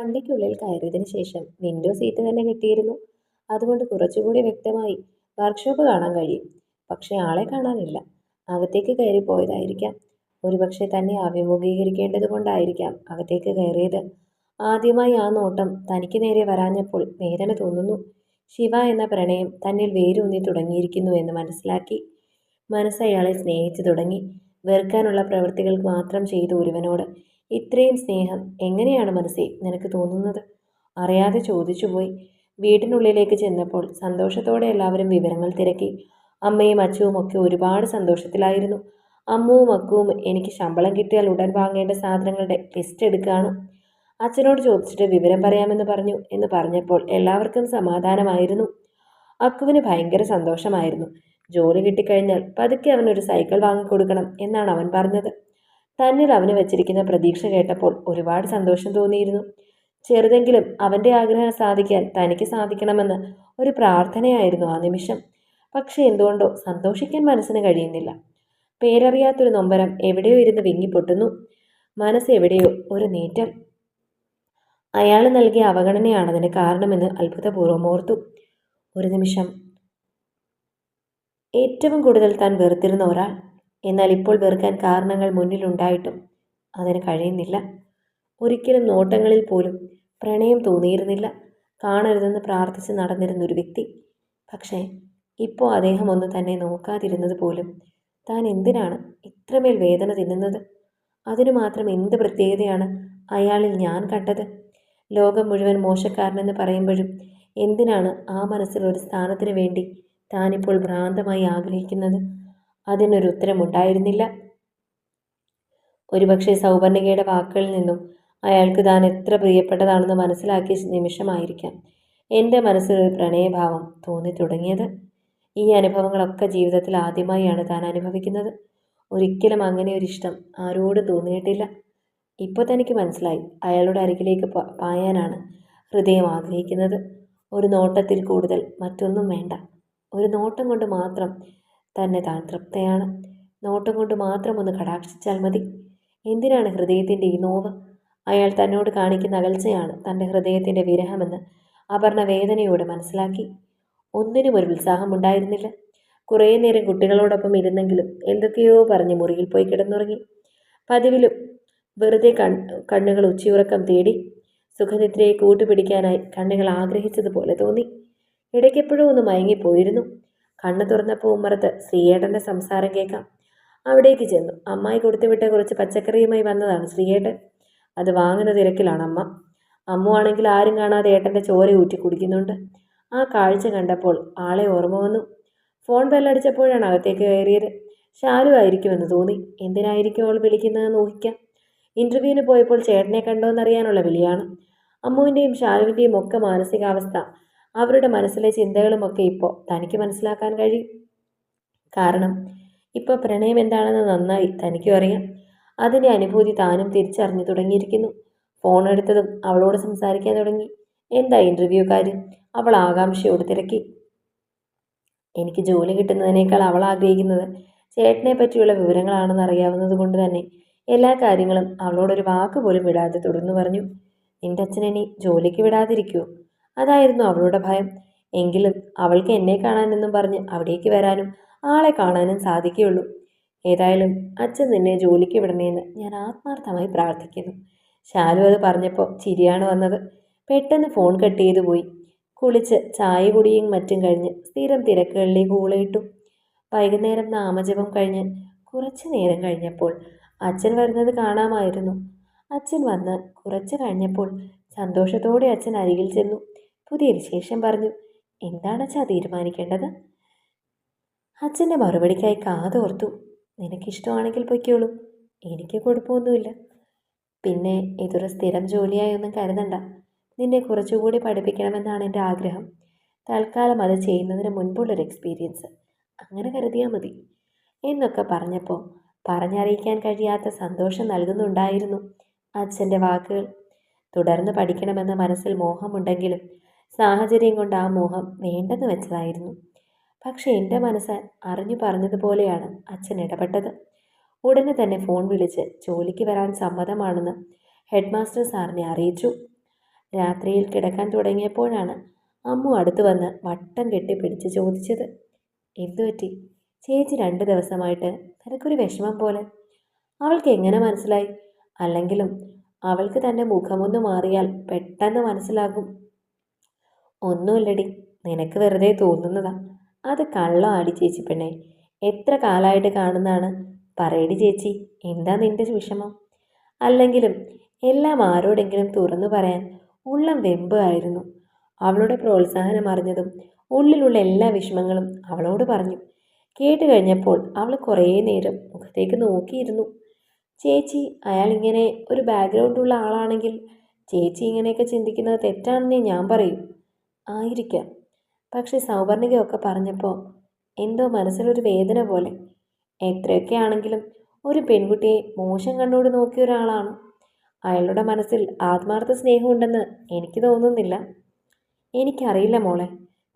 വണ്ടിക്കുള്ളിൽ കയറിയതിനു ശേഷം window seat തന്നെ കിട്ടിയിരുന്നു അതുകൊണ്ട് കുറച്ചുകൂടി വ്യക്തമായി വർക്ക്ഷോപ്പ് കാണാൻ കഴിയും. പക്ഷേ ആളെ കാണാനില്ല. അകത്തേക്ക് കയറി പോയതായിരിക്കാം. ഒരുപക്ഷെ തന്നെ അഭിമുഖീകരിക്കേണ്ടത് കൊണ്ടായിരിക്കാം അകത്തേക്ക് കയറിയത്. ആദ്യമായി ആ നോട്ടം തനിക്ക് നേരെ വരാഞ്ഞപ്പോൾ വേദന തോന്നുന്നു. ശിവ എന്ന പ്രണയം തന്നിൽ വേരൂന്നി തുടങ്ങിയിരിക്കുന്നു എന്ന് മനസ്സിലാക്കി. മനസ്സയാളെ സ്നേഹിച്ചു തുടങ്ങി. വെറുക്കാനുള്ള പ്രവൃത്തികൾ മാത്രം ചെയ്തു ഒരുവനോട്. ഇത്രയും സ്നേഹം എങ്ങനെയാണ് മനസ്സിൽ നിനക്ക് തോന്നുന്നത്? അറിയാതെ ചോദിച്ചുപോയി വീട്ടിനുള്ളിലേക്ക് ചെന്നപ്പോൾ സന്തോഷത്തോടെ എല്ലാവരും വിവരങ്ങൾ തിരക്കി. അമ്മയും അച്ഛവും ഒക്കെ ഒരുപാട് സന്തോഷത്തിലായിരുന്നു. അമ്മുവും അക്കുവും എനിക്ക് ശമ്പളം കിട്ടിയാൽ ഉടൻ വാങ്ങേണ്ട സാധനങ്ങളുടെ ലിസ്റ്റ് എടുക്കുകയാണ് അച്ഛനോട് ചോദിച്ചിട്ട് വിവരം പറയാമെന്ന് പറഞ്ഞു എന്ന് പറഞ്ഞപ്പോൾ എല്ലാവർക്കും സമാധാനമായിരുന്നു. അക്കുവിന് ഭയങ്കര സന്തോഷമായിരുന്നു. ജോലി കിട്ടിക്കഴിഞ്ഞാൽ പതുക്കെ അവനൊരു സൈക്കിൾ വാങ്ങിക്കൊടുക്കണം എന്നാണ് അവൻ പറഞ്ഞത്. തന്നിൽ അവന് വെച്ചിരിക്കുന്ന പ്രതീക്ഷ കേട്ടപ്പോൾ ഒരുപാട് സന്തോഷം തോന്നിയിരുന്നു. ചെറുതെങ്കിലും അവന്റെ ആഗ്രഹം സാധിക്കാൻ തനിക്ക് സാധിക്കണമെന്ന് ഒരു പ്രാർത്ഥനയായിരുന്നു ആ നിമിഷം. പക്ഷേ എന്തുകൊണ്ടോ സന്തോഷിക്കാൻ മനസ്സിന് കഴിയുന്നില്ല. പേരറിയാത്തൊരു നൊമ്പരം എവിടെയോ ഇരുന്ന് വിങ്ങിപ്പൊട്ടുന്നു. മനസ്സ് എവിടെയോ ഒരു നീറ്റൽ. അയാൾ നൽകിയ അവഗണനയാണ് അതിന് കാരണമെന്ന് അത്ഭുതപൂർവം ഓർത്തു. ഒരു നിമിഷം. ഏറ്റവും കൂടുതൽ താൻ വെറുത്തിരുന്ന ഒരാൾ. എന്നാൽ ഇപ്പോൾ വെറുക്കാൻ കാരണങ്ങൾ മുന്നിലുണ്ടായിട്ടും അതിന് കഴിയുന്നില്ല. ഒരിക്കലും നോട്ടങ്ങളിൽ പോലും പ്രണയം തോന്നിയിരുന്നില്ല. കാണരുതെന്ന് പ്രാർത്ഥിച്ച് നടന്നിരുന്ന ഒരു വ്യക്തി. പക്ഷേ ഇപ്പോൾ അദ്ദേഹം ഒന്ന് തന്നെ നോക്കാതിരുന്നത് പോലും താൻ എന്തിനാണ് ഇത്രമേൽ വേദന തിന്നുന്നത്? അതിനു മാത്രം എന്ത് പ്രത്യേകതയാണ് അയാളിൽ ഞാൻ കണ്ടത്? ലോകം മുഴുവൻ മോശക്കാരനെന്ന് പറയുമ്പോഴും എന്തിനാണ് ആ മനസ്സിൽ ഒരു സ്ഥാനത്തിന് വേണ്ടി താനിപ്പോൾ ഭ്രാന്തമായി ആഗ്രഹിക്കുന്നത്? അതിനൊരു ഉത്തരമുണ്ടായിരുന്നില്ല ഒരുപക്ഷെ സൗവർണികയുടെ വാക്കുകളിൽ നിന്നും അയാൾക്ക് താൻ എത്ര പ്രിയപ്പെട്ടതാണെന്ന് മനസ്സിലാക്കിയ നിമിഷമായിരിക്കാം. എന്റെ മനസ്സിലൊരു പ്രണയഭാവം തോന്നി തുടങ്ങിയത്. ഈ അനുഭവങ്ങളൊക്കെ ജീവിതത്തിൽ ആദ്യമായാണ് താൻ അനുഭവിക്കുന്നത്. ഒരിക്കലും അങ്ങനെ ഒരു ഇഷ്ടം ആരോടും തോന്നിയിട്ടില്ല. ഇപ്പോൾ തനിക്ക് മനസ്സിലായി അയാളുടെ അരികിലേക്ക് പായാനാണ് ഹൃദയം ആഗ്രഹിക്കുന്നത്. ഒരു നോട്ടത്തിൽ കൂടുതൽ മറ്റൊന്നും വേണ്ട. ഒരു നോട്ടം കൊണ്ട് മാത്രം തന്നെ താൻ തൃപ്തയാണ്. നോട്ടം കൊണ്ട് മാത്രം ഒന്ന് കടാക്ഷിച്ചാൽ മതി. എന്തിനാണ് ഹൃദയത്തിന്റെ ഈ നോവ്? അയാൾ തന്നോട് കാണിക്കുന്ന അകൽച്ചയാണ് തന്റെ ഹൃദയത്തിന്റെ വിരഹമെന്ന് അപർണ വേദനയോടെ മനസ്സിലാക്കി. ഒന്നിനും ഒരു ഉത്സാഹമുണ്ടായിരുന്നില്ല കുറേ നേരം കുട്ടികളോടൊപ്പം ഇരുന്നെങ്കിലും എന്തൊക്കെയോ പറഞ്ഞ് മുറിയിൽ പോയി കിടന്നുറങ്ങി. പതിവിലും വെറുതെ കൺ കണ്ണുകൾ ഉച്ചയുറക്കം തേടി സുഖനിദ്രയെ കൂട്ടുപിടിക്കാനായി കണ്ണുകൾ ആഗ്രഹിച്ചതുപോലെ തോന്നി. ഇടയ്ക്കെപ്പോഴും ഒന്ന് മയങ്ങിപ്പോയിരുന്നു. കണ്ണു തുറന്നപ്പോൾ ഉമ്മറത്ത് ശ്രീയേട്ടന്റെ സംസാരം കേൾക്കാം. അവിടേക്ക് ചെന്നു. അമ്മായി കൊടുത്തുവിട്ട കുറച്ച് പച്ചക്കറിയുമായി വന്നതാണ് ശ്രീയേട്ടൻ. അത് വാങ്ങുന്ന തിരക്കിലാണ് അമ്മ. അമ്മു ആണെങ്കിൽ ആരും കാണാതെ ഏട്ടന്റെ ചോര ഊറ്റി കുടിക്കുന്നുണ്ട്. ആ കാഴ്ച കണ്ടപ്പോൾ ആളെ ഓർമ്മ വന്നു. ഫോൺ ബെല്ലടിച്ചപ്പോഴാണ് അകത്തേക്ക് കയറിയത്. ഷാലു ആയിരിക്കുമെന്ന് തോന്നി. എന്തിനായിരിക്കും അവൾ വിളിക്കുന്നതെന്ന് ഊഹിക്കാം. ഇന്റർവ്യൂവിന് പോയപ്പോൾ ചേട്ടനെ കണ്ടോന്നറിയാനുള്ള വിളിയാണ്. അമ്മുവിന്റെയും ഷാലുവിന്റെയും ഒക്കെ മാനസികാവസ്ഥ അവരുടെ മനസ്സിലെ ചിന്തകളുമൊക്കെ ഇപ്പോൾ തനിക്ക് മനസ്സിലാക്കാൻ കഴിയും. കാരണം ഇപ്പോൾ പ്രണയം എന്താണെന്ന് നന്നായി തനിക്കും അറിയാം. അതിന്റെ അനുഭൂതി താനും തിരിച്ചറിഞ്ഞു തുടങ്ങിയിരിക്കുന്നു. ഫോൺ എടുത്തതും അവളോട് സംസാരിക്കാൻ തുടങ്ങി. എന്താ ഇന്റർവ്യൂ കാര്യം അവൾ ആകാംക്ഷയോട് തിരക്കി. എനിക്ക് ജോലി കിട്ടുന്നതിനേക്കാൾ അവൾ ആഗ്രഹിക്കുന്നത് ചേട്ടനെ പറ്റിയുള്ള വിവരങ്ങളാണെന്ന് അറിയാവുന്നത് കൊണ്ട് തന്നെ എല്ലാ കാര്യങ്ങളും അവളോടൊരു വാക്ക് പോലും വിടാതെ തുടർന്നു പറഞ്ഞു. നിന്റെ അച്ഛനെനി ജോലിക്ക് വിടാതിരിക്കുമോ അതായിരുന്നു അവളുടെ ഭയം. എങ്കിലും അവൾക്ക് എന്നെ കാണാനെന്നും പറഞ്ഞ് അവിടേക്ക് വരാനും ആളെ കാണാനും സാധിക്കുകയുള്ളൂ. ഏതായാലും അച്ഛൻ നിന്നെ ജോലിക്ക് വിടണേന്ന് ഞാൻ ആത്മാർത്ഥമായി പ്രാർത്ഥിക്കുന്നു. ശാലു അത് പറഞ്ഞപ്പോൾ ചിരിയാണ് വന്നത്. പെട്ടെന്ന് ഫോൺ കട്ട് ചെയ്തു പോയി. കുളിച്ച് ചായ കുടിയും മറ്റും കഴിഞ്ഞ് സ്ഥിരം തിരക്കുകളിലേക്ക് ഊളയിട്ടു വൈകുന്നേരം നാമജപം കഴിഞ്ഞ് കുറച്ച് നേരം കഴിഞ്ഞപ്പോൾ അച്ഛൻ വരുന്നത് കാണാമായിരുന്നു. അച്ഛൻ വന്ന് കുറച്ച് കഴിഞ്ഞപ്പോൾ സന്തോഷത്തോടെ അച്ഛൻ അരികിൽ ചെന്നു. പുതിയ വിശേഷം പറഞ്ഞു. എന്താണ് അച്ഛാ തീരുമാനിക്കേണ്ടത്? അച്ഛന്റെ മറുപടിക്കായി കാതോർത്തു നിനക്കിഷ്ടമാണെങ്കിൽ പൊയ്ക്കോളൂ. എനിക്ക് കുഴപ്പമൊന്നുമില്ല പിന്നെ ഇതൊരു സ്ഥിരം ജോലിയായി ഒന്നും കരുതണ്ട. നിന്നെ കുറച്ചുകൂടി പഠിപ്പിക്കണമെന്നാണ് എന്റെ ആഗ്രഹം. തൽക്കാലം അത് ചെയ്യുന്നതിന് മുൻപുള്ളൊരു എക്സ്പീരിയൻസ് അങ്ങനെ കരുതിയാൽ മതി. എന്നൊക്കെ പറഞ്ഞപ്പോൾ പറഞ്ഞറിയിക്കാൻ കഴിയാത്ത സന്തോഷം നൽകുന്നുണ്ടായിരുന്നു അച്ഛന്റെ വാക്കുകൾ. തുടർന്ന് പഠിക്കണമെന്ന മനസ്സിൽ മോഹമുണ്ടെങ്കിലും സാഹചര്യം കൊണ്ട് ആ മോഹം വേണ്ടെന്ന് വെച്ചതായിരുന്നു. പക്ഷേ എന്റെ മനസ്സ് അറിഞ്ഞു പറഞ്ഞതുപോലെയാണ് അച്ഛൻ ഇടപെട്ടത്. ഉടനെ തന്നെ ഫോൺ വിളിച്ച് ജോലിക്ക് വരാൻ സമ്മതമാണെന്ന് ഹെഡ് മാസ്റ്റർ സാറിനെ അറിയിച്ചു. രാത്രിയിൽ കിടക്കാൻ തുടങ്ങിയപ്പോഴാണ് അമ്മു അടുത്തു വന്ന് വട്ടം കെട്ടി പിടിച്ച് ചോദിച്ചത് എന്തുപറ്റി ചേച്ചി രണ്ട് ദിവസമായിട്ട് നിനക്കൊരു വിഷമം പോലെ. അവൾക്ക് എങ്ങനെ മനസ്സിലായി? അല്ലെങ്കിലും അവൾക്ക് തന്റെ മുഖമൊന്ന് മാറിയാൽ പെട്ടെന്ന് മനസ്സിലാകും. ഒന്നുമില്ലടി. നിനക്ക് വെറുതെ തോന്നുന്നതാ. അത് കള്ളം ആടി ചേച്ചി പെണ്ണെ. എത്ര കാലമായിട്ട് കാണുന്നതാണ്? പറയടി ചേച്ചി എന്താ നിന്റെ വിഷമം? അല്ലെങ്കിലും എല്ലാം ആരോടെങ്കിലും തുറന്നു പറയാൻ ഉള്ളം വെമ്പ് ആയിരുന്നു. അവളുടെ പ്രോത്സാഹനം അറിഞ്ഞതും ഉള്ളിലുള്ള എല്ലാ വിഷമങ്ങളും അവളോട് പറഞ്ഞു. കേട്ട് കഴിഞ്ഞപ്പോൾ അവൾ കുറേ നേരം മുഖത്തേക്ക് നോക്കിയിരുന്നു. ചേച്ചി അയാൾ ഇങ്ങനെ ഒരു ബാക്ക്ഗ്രൗണ്ടുള്ള ആളാണെങ്കിൽ ചേച്ചി ഇങ്ങനെയൊക്കെ ചിന്തിക്കുന്നത് തെറ്റാണെന്നേ ഞാൻ പറയൂ. ആയിരിക്കാം. പക്ഷെ സൗവർണികയൊക്കെ പറഞ്ഞപ്പോൾ എന്തോ മനസ്സിലൊരു വേദന പോലെ. എത്രയൊക്കെ ആണെങ്കിലും ഒരു പെൺകുട്ടിയെ മോശം കണ്ണോട് നോക്കിയ ഒരാളാണ്. അയാളുടെ മനസ്സിൽ ആത്മാർത്ഥ സ്നേഹമുണ്ടെന്ന് എനിക്ക് തോന്നുന്നില്ല. എനിക്കറിയില്ല മോളെ.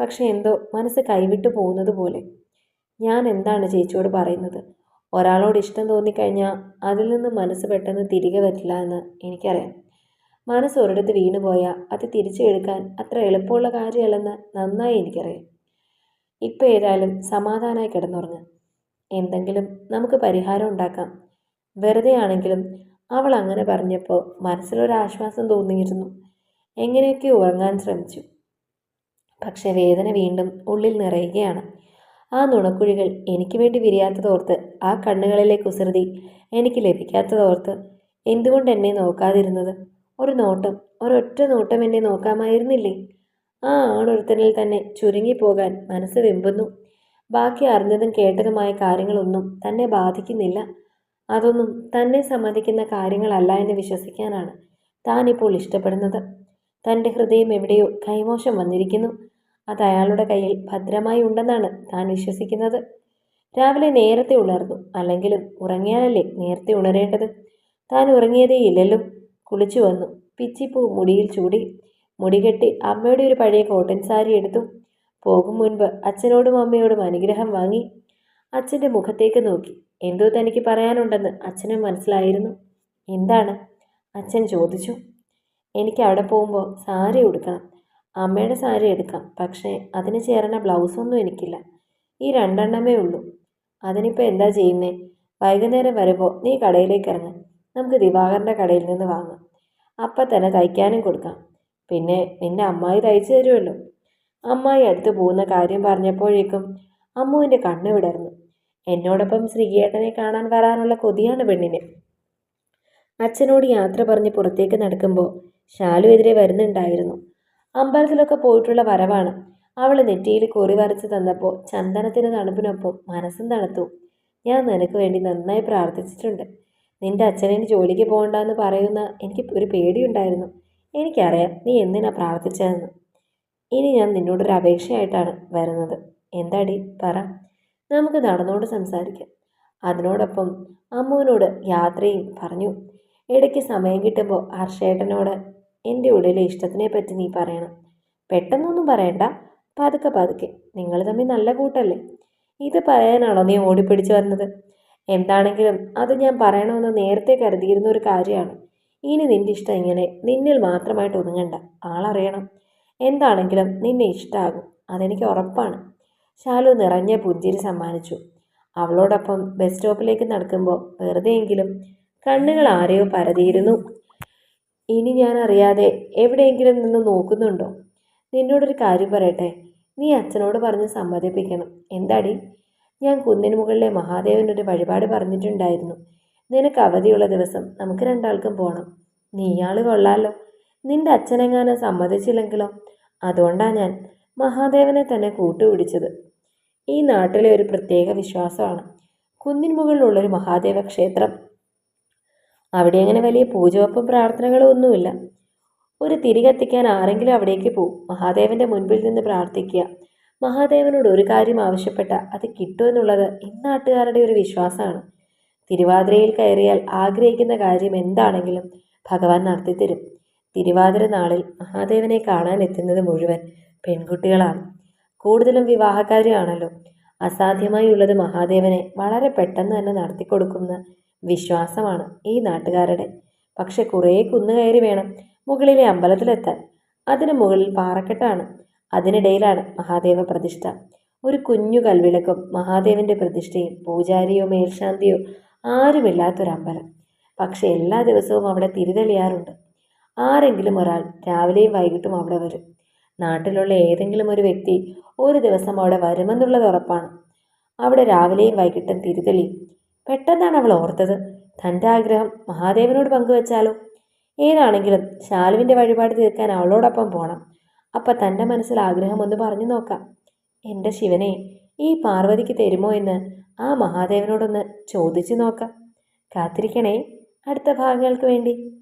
പക്ഷെ എന്തോ മനസ്സ് കൈവിട്ടു പോകുന്നത് പോലെ. ഞാൻ എന്താണ് ചേച്ചിയോട് പറയുന്നത്? ഒരാളോട് ഇഷ്ടം തോന്നിക്കഴിഞ്ഞാൽ അതിൽ നിന്ന് മനസ്സ് പെട്ടെന്ന് തിരികെ വരില്ല എന്ന് എനിക്കറിയാം. മനസ്സ് ഒരിടത്ത് വീണുപോയാൽ അത് തിരിച്ചെടുക്കാൻ അത്ര എളുപ്പമുള്ള കാര്യമല്ലെന്ന് നന്നായി എനിക്കറിയാം. ഇപ്പം ഏതായാലും സമാധാനമായി കിടന്നുറങ്ങ്. എന്തെങ്കിലും നമുക്ക് പരിഹാരം ഉണ്ടാക്കാം. വെറുതെ ആണെങ്കിലും അവൾ അങ്ങനെ പറഞ്ഞപ്പോൾ മനസ്സിലൊരാശ്വാസം തോന്നിയിരുന്നു. എങ്ങനെയൊക്കെ ഉറങ്ങാൻ ശ്രമിച്ചു. പക്ഷെ വേദന വീണ്ടും ഉള്ളിൽ നിറയുകയാണ്. ആ നുണക്കുഴികൾ എനിക്ക് വേണ്ടി വിരിയാത്തതോർത്ത് ആ കണ്ണുകളിലെ കുസൃതി എനിക്ക് ലഭിക്കാത്തതോർത്ത് എന്തുകൊണ്ട് എന്നെ നോക്കാതിരുന്നത്? ഒരു നോട്ടം ഒരൊറ്റ നോട്ടം എന്നെ നോക്കാമായിരുന്നില്ലേ? ആ ആണൊരുത്തനിൽ തന്നെ ചുരുങ്ങിപ്പോകാൻ മനസ്സ് വെമ്പുന്നു. ബാക്കി അറിഞ്ഞതും കേട്ടതുമായ കാര്യങ്ങളൊന്നും തന്നെ ബാധിക്കുന്നില്ല. അതൊന്നും തന്നെ സമ്മതിക്കുന്ന കാര്യങ്ങളല്ല എന്ന് വിശ്വസിക്കാനാണ് താൻ ഇപ്പോൾ ഇഷ്ടപ്പെടുന്നത്. തന്റെ ഹൃദയം എവിടെയോ കൈമോശം വന്നിരിക്കുന്നു. അത് അയാളുടെ കയ്യിൽ ഭദ്രമായി ഉണ്ടെന്നാണ് താൻ വിശ്വസിക്കുന്നത്. രാവിലെ നേരത്തെ ഉണർന്നു. അല്ലെങ്കിലും ഉറങ്ങിയാലല്ലേ നേരത്തെ ഉണരേണ്ടത്? താൻ ഉറങ്ങിയതേ ഇല്ലല്ലോ കുളിച്ചു വന്നു. പിച്ചിപ്പൂ മുടിയിൽ ചൂടി. മുടികെട്ടി അമ്മയുടെ ഒരു പഴയ കോട്ടൺ സാരി എടുത്തു. പോകും മുൻപ് അച്ഛനോടും അമ്മയോടും അനുഗ്രഹം വാങ്ങി. അച്ഛന്റെ മുഖത്തേക്ക് നോക്കി. എന്തോ തനിക്ക് പറയാനുണ്ടെന്ന് അച്ഛനും മനസ്സിലായിരുന്നു. എന്താണ്? അച്ഛൻ ചോദിച്ചു. എനിക്ക് അവിടെ പോകുമ്പോൾ സാരി ഉടുക്കണം. അമ്മയുടെ സാരി എടുക്കാം. പക്ഷേ അതിന് ചേരണ ബ്ലൗസൊന്നും എനിക്കില്ല. ഈ രണ്ടെണ്ണമേ ഉള്ളൂ. അതിനിപ്പോൾ എന്താ ചെയ്യുന്നേ? വൈകുന്നേരം വരുമ്പോൾ നീ കടയിലേക്ക് ഇറങ്ങ്. നമുക്ക് ദിവാകരന്റെ കടയിൽ നിന്ന് വാങ്ങാം. അപ്പം തന്നെ തയ്ക്കാനും കൊടുക്കാം. പിന്നെ നിന്റെ അമ്മായി തയ്ച്ചു തരുമല്ലോ. അമ്മായി അടുത്ത് പോകുന്ന കാര്യം പറഞ്ഞപ്പോഴേക്കും അമ്മുവിന്റെ കണ്ണ് വിടർന്നു. എന്നോടൊപ്പം ശ്രീകേട്ടനെ കാണാൻ വരാനുള്ള കൊതിയാണ് പെണ്ണിന്. അച്ഛനോട് യാത്ര പറഞ്ഞ് പുറത്തേക്ക് നടക്കുമ്പോൾ ശാലു എതിരെ വരുന്നുണ്ടായിരുന്നു. അമ്പലത്തിലൊക്കെ പോയിട്ടുള്ള വരവാണ്. അവൾ നെറ്റിയിൽ കുറി വരച്ച് തന്നപ്പോൾ ചന്ദനത്തിന് തണുപ്പിനൊപ്പം മനസ്സും തണുത്തു. ഞാൻ നിനക്ക് വേണ്ടി നന്നായി പ്രാർത്ഥിച്ചിട്ടുണ്ട്. നിന്റെ അച്ഛനെ ജോലിക്ക് പോകണ്ടെന്ന് പറയുന്ന എനിക്ക് ഒരു പേടിയുണ്ടായിരുന്നു. എനിക്കറിയാം നീ എന്തിനാ പ്രാർത്ഥിച്ചതെന്ന്. ഇനി ഞാൻ നിന്നോടൊരു അപേക്ഷയായിട്ടാണ് വരുന്നത്. എന്താടി? പറ. നമുക്ക് നടന്നുകൊണ്ട് സംസാരിക്കാം. അതിനോടൊപ്പം അമ്മുവിനോട് യാത്രയും പറഞ്ഞു. ഇടയ്ക്ക് സമയം കിട്ടുമ്പോൾ ഹർഷേട്ടനോട് എന്റെ ഉള്ളിലെ ഇഷ്ടത്തിനെ പറ്റി നീ പറയണം. പെട്ടെന്നൊന്നും പറയണ്ട. പതുക്കെ പതുക്കെ. നിങ്ങൾ തമ്മിൽ നല്ല കൂട്ടല്ലേ? ഇത് പറയാനാണോ നീ ഓടിപ്പിടിച്ചു വന്നത്? എന്താണെങ്കിലും അത് ഞാൻ പറയണമെന്ന് നേരത്തെ കരുതിയിരുന്ന ഒരു കാര്യമാണ്. ഇനി നിന്റെ ഇഷ്ടം ഇങ്ങനെ നിന്നിൽ മാത്രമായിട്ട് ഒതുങ്ങണ്ട. ആളറിയണം. എന്താണെങ്കിലും നിന്നെ ഇഷ്ടമാകും അതെനിക്ക് ഉറപ്പാണ്. ശാലു നിറഞ്ഞ പുഞ്ചിരി സമ്മാനിച്ചു. അവളോടൊപ്പം ബസ് സ്റ്റോപ്പിലേക്ക് നടക്കുമ്പോൾ വെറുതെയെങ്കിലും കണ്ണുകൾ ആരെയോ പരതിയിരുന്നു. ഇനി ഞാൻ അറിയാതെ എവിടെയെങ്കിലും നിന്ന് നോക്കുന്നുണ്ടോ? നിന്നോടൊരു കാര്യം പറയട്ടെ. നീ അച്ഛനോട് പറഞ്ഞ് സമ്മതിപ്പിക്കണം. എന്താടി? ഞാൻ കുന്നിന് മുകളിലെ മഹാദേവനൊരു വഴിപാട് പറഞ്ഞിട്ടുണ്ടായിരുന്നു. നിനക്ക് അവധിയുള്ള ദിവസം നമുക്ക് രണ്ടാൾക്കും പോകണം നീയാൾ കൊള്ളാലോ. നിന്റെ അച്ഛനെങ്ങാനും സമ്മതിച്ചില്ലെങ്കിലോ? അതുകൊണ്ടാണ് ഞാൻ മഹാദേവനെ തന്നെ കൂട്ടുപിടിച്ചത്. ഈ നാട്ടിലെ ഒരു പ്രത്യേക വിശ്വാസമാണ്. കുന്നിൻ മുകളിലുള്ളൊരു മഹാദേവ ക്ഷേത്രം അവിടെ അങ്ങനെ വലിയ പൂജവപ്പും പ്രാർത്ഥനകളും ഒന്നുമില്ല. ഒരു തിരി കത്തിക്കാൻ ആരെങ്കിലും അവിടേക്ക് പോവും മഹാദേവന്റെ മുൻപിൽ നിന്ന് പ്രാർത്ഥിക്കുക. മഹാദേവനോട് ഒരു കാര്യം ആവശ്യപ്പെട്ട അത് കിട്ടുമെന്നുള്ളത് ഇന്നാട്ടുകാരുടെ ഒരു വിശ്വാസമാണ്. തിരുവാതിരയിൽ കയറിയാൽ ആഗ്രഹിക്കുന്ന കാര്യം എന്താണെങ്കിലും ഭഗവാൻ നടത്തിത്തരും. തിരുവാതിര നാളിൽ മഹാദേവനെ കാണാൻ എത്തുന്നത് മുഴുവൻ പെൺകുട്ടികളാണ്. കൂടുതലും വിവാഹക്കാരാണല്ലോ അസാധ്യമായി ഉള്ളത് മഹാദേവനെ വളരെ പെട്ടെന്ന് തന്നെ നടത്തിക്കൊടുക്കുന്ന വിശ്വാസമാണ് ഈ നാട്ടുകാരുടെ. പക്ഷെ കുറേ കുന്നു കയറി വേണം മുകളിലെ അമ്പലത്തിലെത്താൻ. അതിന് മുകളിൽ പാറക്കെട്ടാണ്. അതിനിടയിലാണ് മഹാദേവ പ്രതിഷ്ഠ. ഒരു കുഞ്ഞു കൽവിളക്കും മഹാദേവന്റെ പ്രതിഷ്ഠയും പൂജാരിയോ മേൽശാന്തിയോ ആരുമില്ലാത്തൊരമ്പലം. പക്ഷെ എല്ലാ ദിവസവും അവിടെ തിരിതെളിയാറുണ്ട്. ആരെങ്കിലും ഒരാൾ രാവിലെയും വൈകിട്ടും അവിടെ വരും. നാട്ടിലുള്ള ഏതെങ്കിലും ഒരു വ്യക്തി ഒരു ദിവസം അവിടെ വരുമെന്നുള്ളത് ഉറപ്പാണ്. അവിടെ രാവിലെയും വൈകിട്ടും തിരിതെളിയും പെട്ടെന്നാണ് അവൾ ഓർത്തത്. തന്റെ ആഗ്രഹം മഹാദേവനോട് പങ്കുവച്ചാലോ? ഏതാണെങ്കിലും ശാലുവിന്റെ വഴിപാട് തീർക്കാൻ അവളോടൊപ്പം പോണം. അപ്പം തന്റെ മനസ്സിൽ ആഗ്രഹം ഒന്ന് പറഞ്ഞു നോക്കാം. എന്റെ ശിവനെ ഈ പാർവതിക്ക് തരുമോ എന്ന് ആ മഹാദേവനോടൊന്ന് ചോദിച്ചു നോക്കാം. കാത്തിരിക്കണേ അടുത്ത ഭാഗങ്ങൾക്ക് വേണ്ടി.